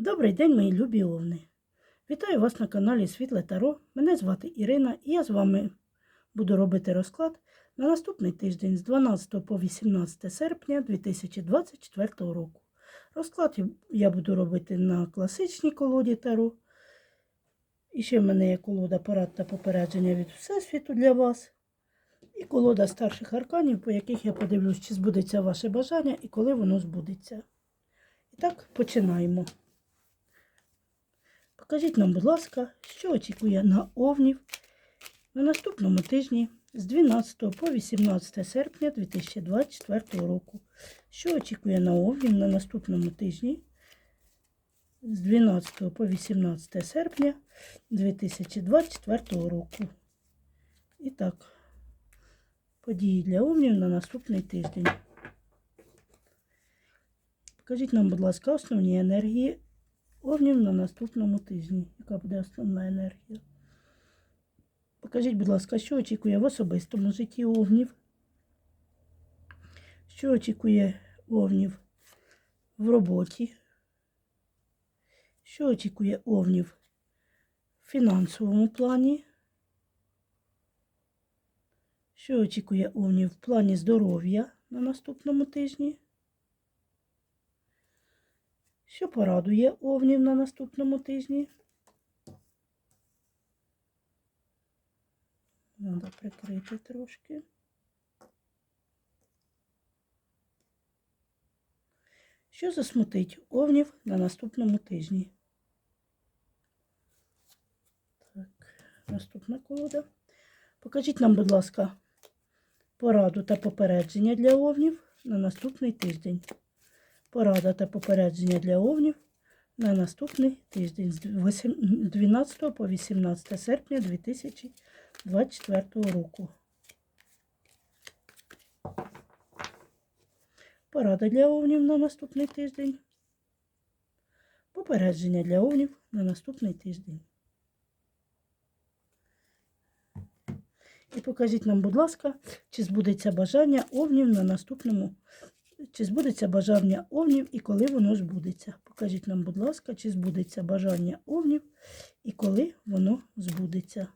Добрий день, мої любі овни! Вітаю вас на каналі Світле Таро. Мене звати Ірина і я з вами буду робити розклад на наступний тиждень з 12 по 18 серпня 2024 року. Розклад я буду робити на класичній колоді Таро. І ще в мене є колода порад та попередження від Всесвіту для вас. І колода старших арканів, по яких я подивлюсь, чи збудеться ваше бажання і коли воно збудеться. І так, починаємо. Покажіть нам, будь ласка, що очікує на овнів на наступному тижні з 12 по 18 серпня 2024 року. Що очікує на овнів на наступному тижні з 12 по 18 серпня 2024 року. І так, події для овнів на наступний тиждень. Покажіть нам, будь ласка, основні енергії овнів на наступному тижні. Яка буде основна енергія? Покажіть, будь ласка, що очікує в особистому житті овнів? Що очікує овнів в роботі? Що очікує овнів в фінансовому плані? Що очікує овнів в плані здоров'я на наступному тижні? Що порадує овнів на наступному тижні? Треба прикрити трошки. Що засмутить овнів на наступному тижні? Так, наступна колода. Покажіть нам, будь ласка, пораду та попередження для овнів на наступний тиждень. Порада та попередження для овнів на наступний тиждень з 12 по 18 серпня 2024 року. Порада для овнів на наступний тиждень. Попередження для овнів на наступний тиждень. І покажіть нам, будь ласка, чи збудеться бажання овнів на наступному чи збудеться бажання овнів і коли воно збудеться. Покажіть нам, будь ласка, чи збудеться бажання овнів і коли воно збудеться.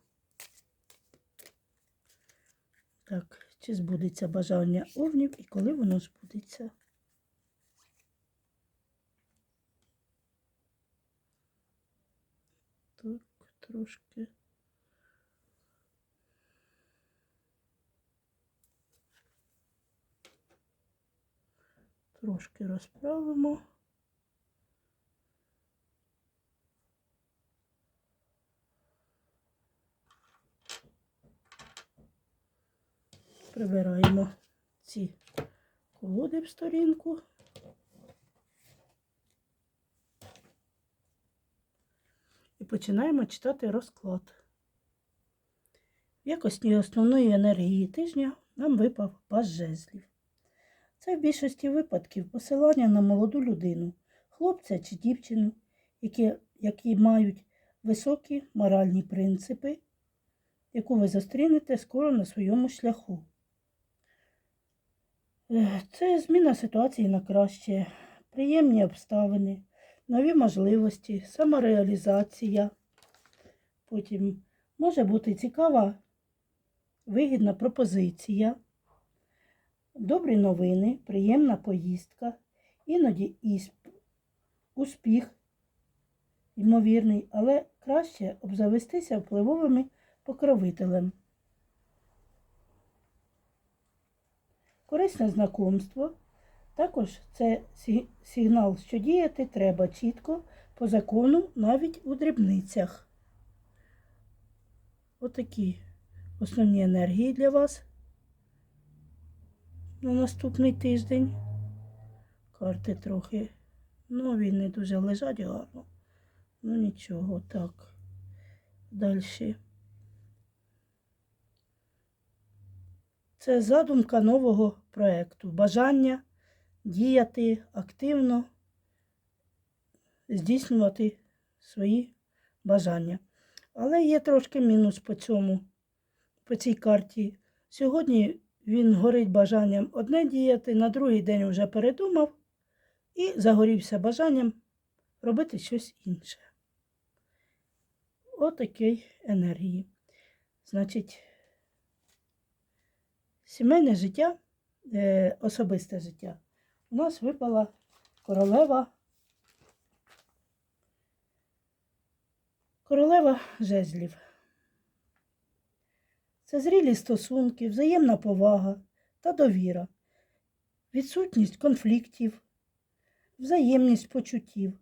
Так, чи збудеться бажання овнів і коли воно збудеться. Так, трошки. Трошки розправимо. Прибираємо ці колоди в сторінку. І починаємо читати розклад. В якості основної енергії тижня нам випав пас жезлів. Це в більшості випадків посилання на молоду людину, хлопця чи дівчину, які, які мають високі моральні принципи, яку ви зустрінете скоро на своєму шляху. Е, Це зміна ситуації на краще, приємні обставини, нові можливості, самореалізація. Потім може бути цікава, вигідна пропозиція. Добрі новини, приємна поїздка, іноді і успіх, ймовірний, але краще обзавестися впливовими покровителем. Корисне знакомство. Також це сигнал, що діяти треба чітко по закону навіть у дрібницях. Отакі основні енергії для вас на наступний тиждень. Карти трохи нові, не дуже лежать гарно. Ну нічого, так. Далі. Це задумка нового проєкту. Бажання діяти активно, здійснювати свої бажання. Але є трошки мінус по цьому, по цій карті. Сьогодні він горить бажанням одне діяти, на другий день вже передумав і загорівся бажанням робити щось інше. Отакий енергії. Значить, сімейне життя, е, особисте життя. У нас випала королева. Королева жезлів. Це зрілі стосунки, взаємна повага та довіра, відсутність конфліктів, взаємність почуттів.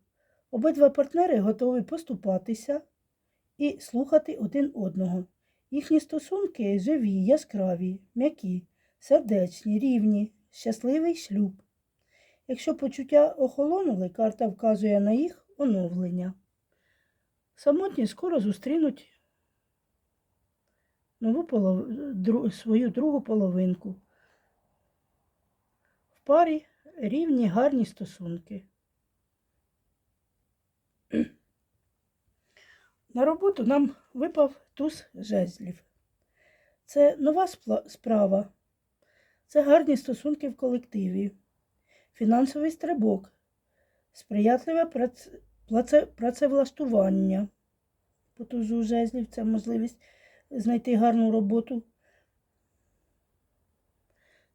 Обидва партнери готові поступатися і слухати один одного. Їхні стосунки живі, яскраві, м'які, сердечні, рівні, щасливий шлюб. Якщо почуття охолонули, карта вказує на їх оновлення. Самотні скоро зустрінуть нову полов... дру... свою другу половинку. В парі рівні гарні стосунки. На роботу нам випав туз жезлів. Це нова справа, це гарні стосунки в колективі, фінансовий стрибок, сприятливе прац... плаце- працевлаштування. По тузу жезлів це можливість знайти гарну роботу.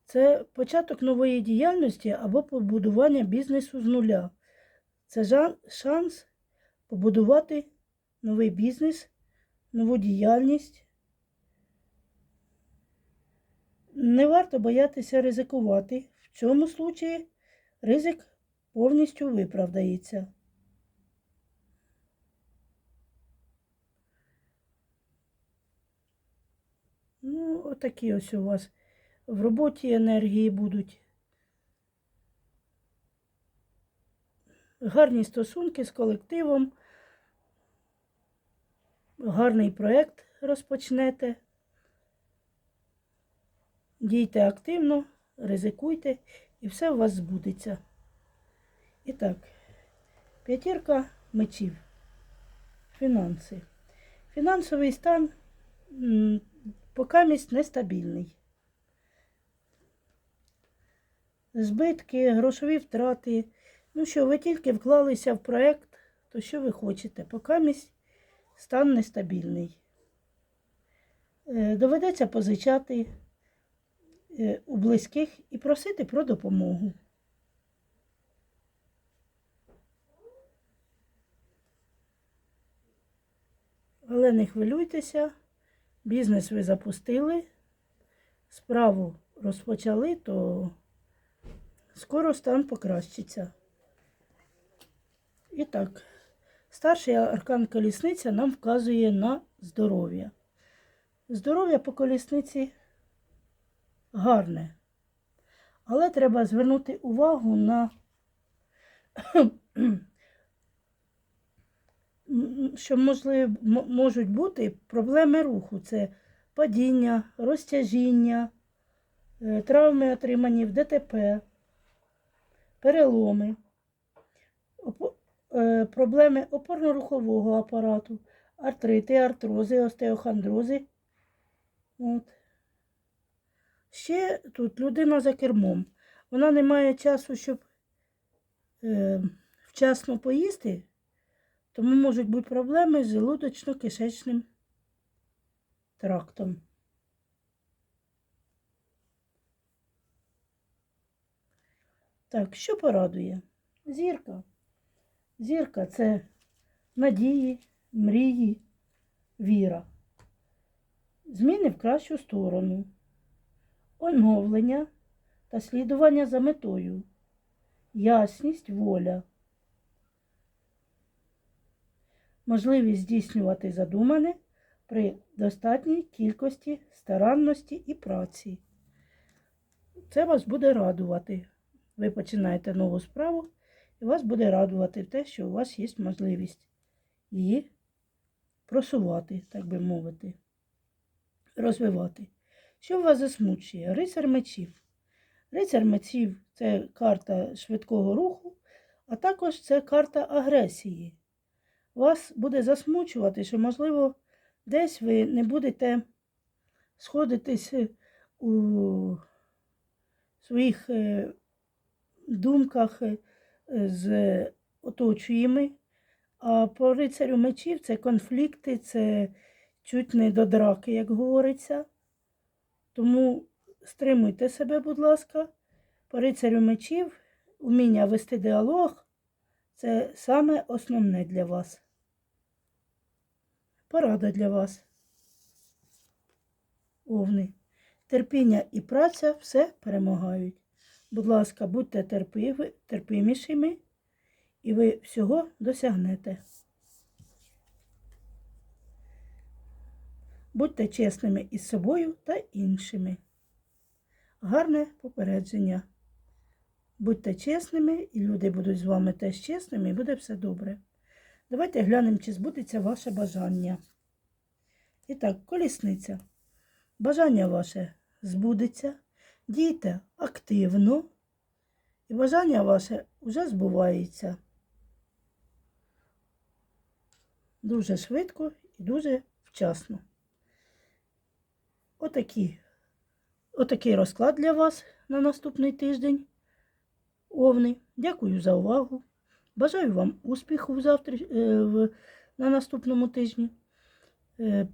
Це початок нової діяльності або побудування бізнесу з нуля. Це шанс побудувати новий бізнес, нову діяльність. Не варто боятися ризикувати. В цьому случаї ризик повністю виправдається. Ну, отакі ось у вас в роботі енергії будуть. Гарні стосунки з колективом, гарний проєкт розпочнете. Дійте активно, ризикуйте, і все у вас збудеться. І так, п'ятірка мечів. Фінанси. Фінансовий стан покамість нестабільний. Збитки, грошові втрати. Ну що, ви тільки вклалися в проєкт, то що ви хочете? Покамість стан нестабільний. Е, Доведеться позичати е, у близьких і просити про допомогу. Але не хвилюйтеся, бізнес ви запустили, справу розпочали, то скоро стан покращиться. І так, старший аркан колісниця нам вказує на здоров'я. Здоров'я по колісниці гарне. Але треба звернути увагу на що можливо, можуть бути проблеми руху. Це падіння, розтяжіння, е, травми отримані в ДТП, переломи, е, проблеми опорно-рухового апарату, артрити, артрози, остеохондрози. От. Ще тут людина за кермом. Вона не має часу, щоб е, вчасно поїсти, тому можуть бути проблеми з желудочно-кишечним трактом. Так, що порадує? Зірка. Зірка це надії, мрії, віра. Зміни в кращу сторону, оновлення та слідування за метою, ясність, воля, можливість здійснювати задумане при достатній кількості старанності і праці. Це вас буде радувати. Ви починаєте нову справу, і вас буде радувати те, що у вас є можливість її просувати, так би мовити, розвивати. Що вас засмучує? Рицар мечів. Рицар мечів це карта швидкого руху, а також це карта агресії. Вас буде засмучувати, що, можливо, десь ви не будете сходитись у своїх е, думках е, з оточуємо. А по рицарю мечів це конфлікти, це чуть не до драки, як говориться. Тому стримуйте себе, будь ласка. По рицарю мечів уміння вести діалог це саме основне для вас. Порада для вас. Овни. Терпіння і праця все перемагають. Будь ласка, будьте терпиві, терпимішими, і ви всього досягнете. Будьте чесними із собою та іншими. Гарне попередження. Будьте чесними, і люди будуть з вами теж чесними, і буде все добре. Давайте глянемо, чи збудеться ваше бажання. І так, колісниця. Бажання ваше збудеться. Дійте активно, і бажання ваше вже збувається. Дуже швидко і дуже вчасно. Отакі, отакий розклад для вас на наступний тиждень. Овни. Дякую за увагу. Бажаю вам успіху в завтра, е, в, на наступному тижні. Е,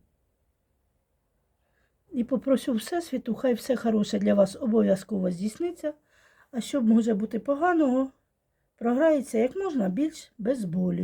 і попрошу Всесвіту, хай все хороше для вас обов'язково здійсниться, а що може бути поганого, програється як можна більш без болі.